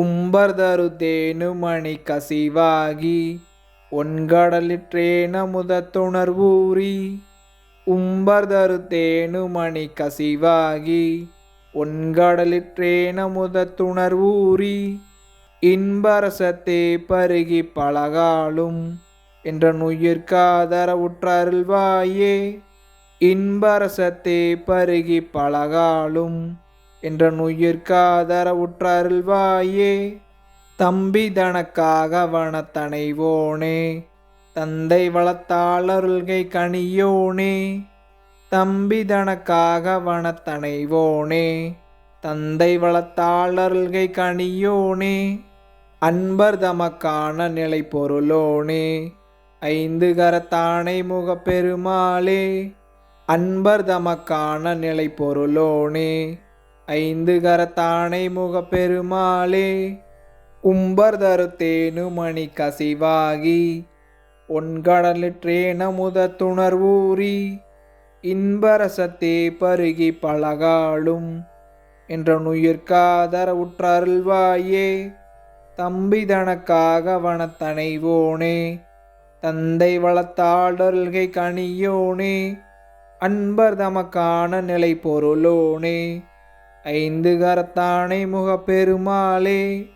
உம்பர்தரு தேனுமணி கசிவாகி ஒன்கடலிற்றேன முதத்துணர்வூறி உம்பர்தரு தேனுமணி கசிவாகி ஒன்கடலிற்றேன முதத்துணர்வூறி இன்பரசத்தே பருகி பழகாலும் என்ற நுயிர்காதர உற்றருள்வாயே இன்பரசத்தே பருகி பழகாலும் என்ற நுயிர்காதர உற்றருள்வாயே தம்பி தனக்காக வனத்தனைவோனே தந்தை வளத்தாளருள்கை கனியோனே தம்பி தனக்காக வனத்தனைவோனே தந்தை வளத்தாளருள்கை கனியோனே அன்பர் தமக்கான நிலை பொருளோனே ஐந்து கரத்தானை முகப்பெருமாளே அன்பர் தமக்கான நிலை பொருளோனே ஐந்து கரத்தானை முகப்பெருமாளே உம்பர் தருத்தேனு மணி கசிவாகி ஒன்கடலிற்றேன முதத்துணர்வூரி இன்பரசத்தே பருகி பழகாளும் என்ற நுயிர்காதர உற்றருள்வாயே தம்பிதனக்காக வனத்தனைவோனே தந்தை வளத்தாடல்கை கனியோனே அன்பர் தமக்கான நிலை பொருளோனே ஐந்து கரத்தானை முகப்பெருமாளே.